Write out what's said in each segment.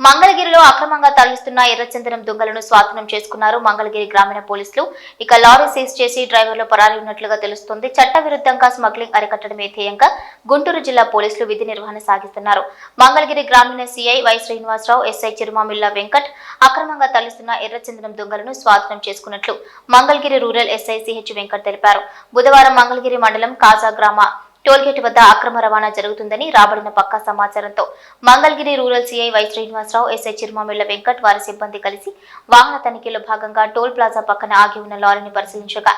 మంగళగిరిలో అక్రమంగా తరలిస్తున్న ఎర్రచందనం దుంగలను స్వాధీనం చేసుకున్నారు మంగళగిరి గ్రామీణ పోలీసులు. ఇక లారీ సీజ్ చేసి డ్రైవర్లు పరారి ఉన్నట్లుగా తెలుస్తోంది. చట్టవిరుద్ధంగా స్మగ్లింగ్ అరికట్టడమే ధ్యేయంగా గుంటూరు జిల్లా పోలీసులు విధి నిర్వహణ సాగిస్తున్నారు. మంగళగిరి గ్రామీణ CI Y Srinivasarao SI Chirumamilla Venkat అక్రమంగా తరలిస్తున్న ఎర్రచందనం దుంగలను స్వాధీనం చేసుకున్నట్లు Mangalagiri rural SI CH Venkat తెలిపారు. బుధవారం మంగళగిరి మండలం కాజా గ్రామ టోల్గేట్ వద్ద అక్రమ రవాణా జరుగుతుందని రాబడిన పక్కా సమాచారంతో Mangalagiri rural CI Y Srinivasarao SI Chirumamilla Venkat వారి సిబ్బంది కలిసి వాహన తనిఖీలో భాగంగా టోల్ ప్లాజా పక్కన ఆగి ఉన్న లారీని పరిశీలించగా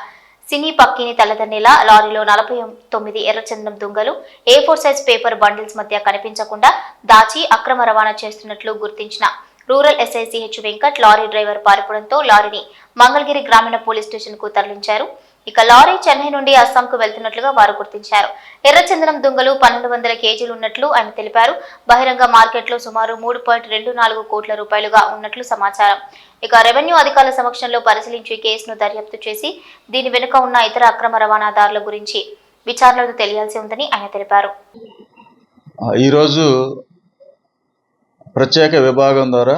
సినీ పక్కిని తలదన్నేలా లారీలో నలభై తొమ్మిది ఎర్రచందనం దుంగలు A four size paper bundles మధ్య కనిపించకుండా దాచి అక్రమ రవాణా చేస్తున్నట్లు గుర్తించిన rural SI CH Venkat lorry driver పారిపోవడంతో లారీని మంగళగిరి గ్రామీణ పోలీస్ స్టేషన్కు తరలించారు. ఇక లారీ చెన్నై నుండి అస్సాంకు వెళ్తున్నట్లుగా వారు గుర్తించారు. ఎర్రచందనం దుంగలు పన్నెండు వందల కేజీలు ఉన్నట్లు ఆయన తెలిపారు. బహిరంగ మార్కెట్లో సుమారు మూడు పాయింట్ రెండు నాలుగు కోట్ల రూపాయలుగా ఉన్నట్లు సమాచారం. ఇక రెవెన్యూ అధికారుల సమక్షంలో పరిశీలించి కేసును దర్యాప్తు చేసి దీని వెనుక ఉన్న ఇతర అక్రమ రవాణాదారుల గురించి విచారణలు తెలియాల్సి ఉందని ఆయన తెలిపారు. ఈరోజు ప్రత్యేక విభాగం ద్వారా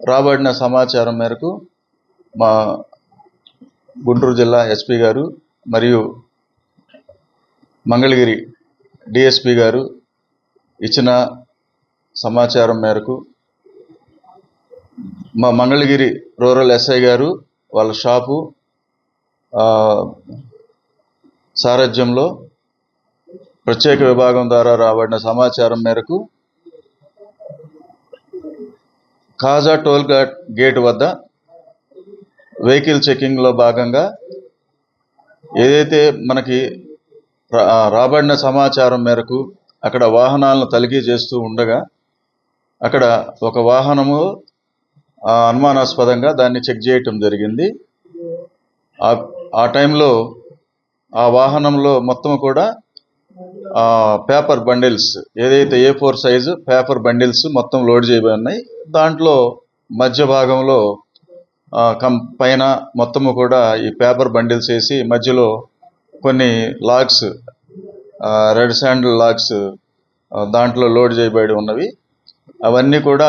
రాబడిన సమాచారం మేరకు మా గుంటూరు జిల్లా ఎస్పీ గారు మరియు మంగళగిరి డిఎస్పి గారు ఇచ్చిన సమాచారం మేరకు మా మంగళగిరి రూరల్ ఎస్ఐ గారు వాళ్ళ షాపు సారథ్యంలో ప్రత్యేక విభాగం ద్వారా రాబడిన సమాచారం మేరకు కాజా టోల్ గేట్ వద్ద వెహికల్ చెకింగ్లో భాగంగా ఏదైతే మనకి రా- రాబడిన సమాచారం మేరకు అక్కడ వాహనాలను తనిఖీ చేస్తూ ఉండగా అక్కడ ఒక వాహనము అనుమానాస్పదంగా దాన్ని చెక్ చేయటం జరిగింది. ఆ ఆ టైంలో ఆ వాహనంలో మొత్తం కూడా పేపర్ బండిల్స్ ఏదైతే A four size paper bundles మొత్తం లోడ్ చేయబడి ఉన్నాయి దాంట్లో మధ్య భాగంలో కం పైన మొత్తము కూడా ఈ పేపర్ బండిల్స్ వేసి మధ్యలో కొన్ని లాగ్స్ రెడ్ శాండిల్ లాగ్స్ దాంట్లో లోడ్ చేయబడి ఉన్నవి. అవన్నీ కూడా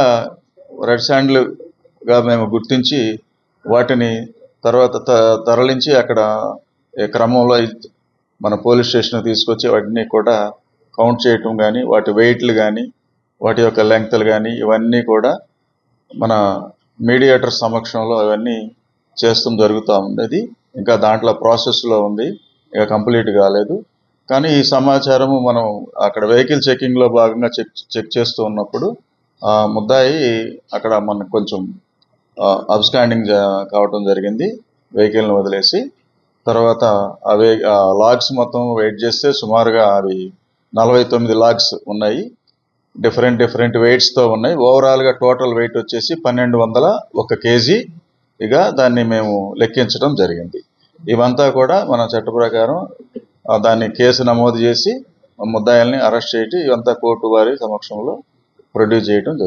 రెడ్ శాండ్లుగా మేము గుర్తించి వాటిని తర్వాత త- తరలించి అక్కడ ఈ క్రమంలో మన పోలీస్ స్టేషన్ తీసుకొచ్చి వాటిని కూడా కౌంట్ చేయటం కానీ వాటి వెయిట్లు కానీ వాటి యొక్క లెంగ్త్లు కానీ ఇవన్నీ కూడా మన మీడియేటర్ సమక్షంలో అవన్నీ చేస్తాం జరుగుతూ ఉంది అది ఇంకా దాంట్లో ప్రాసెస్లో ఉంది. ఇక కంప్లీట్ కాలేదు. కానీ ఈ సమాచారము మనం అక్కడ వెహికల్ చెకింగ్లో భాగంగా చెక్ చెక్ చేస్తూ ఉన్నప్పుడు ముద్దాయి అక్కడ మనకు కొంచెం అబ్స్టాండింగ్ కావటం జరిగింది. వెహికల్ని వదిలేసి తర్వాత అవి లాగ్స్ మొత్తం వెయిట్ చేస్తే సుమారుగా అవి నలభై తొమ్మిది లాగ్స్ ఉన్నాయి. డిఫరెంట్ డిఫరెంట్ వెయిట్స్తో ఉన్నాయి. ఓవరాల్గా టోటల్ వెయిట్ వచ్చేసి పన్నెండు వందల ఒక కేజీ ఇక దాన్ని మేము లెక్కించడం జరిగింది. ఇవంతా కూడా మన చట్ట ప్రకారం దాన్ని కేసు నమోదు చేసి ముద్దాయిల్ని అరెస్ట్ చేయటం ఇవంతా కోర్టు వారి సమక్షంలో ప్రొడ్యూస్ చేయడం జరుగుతుంది.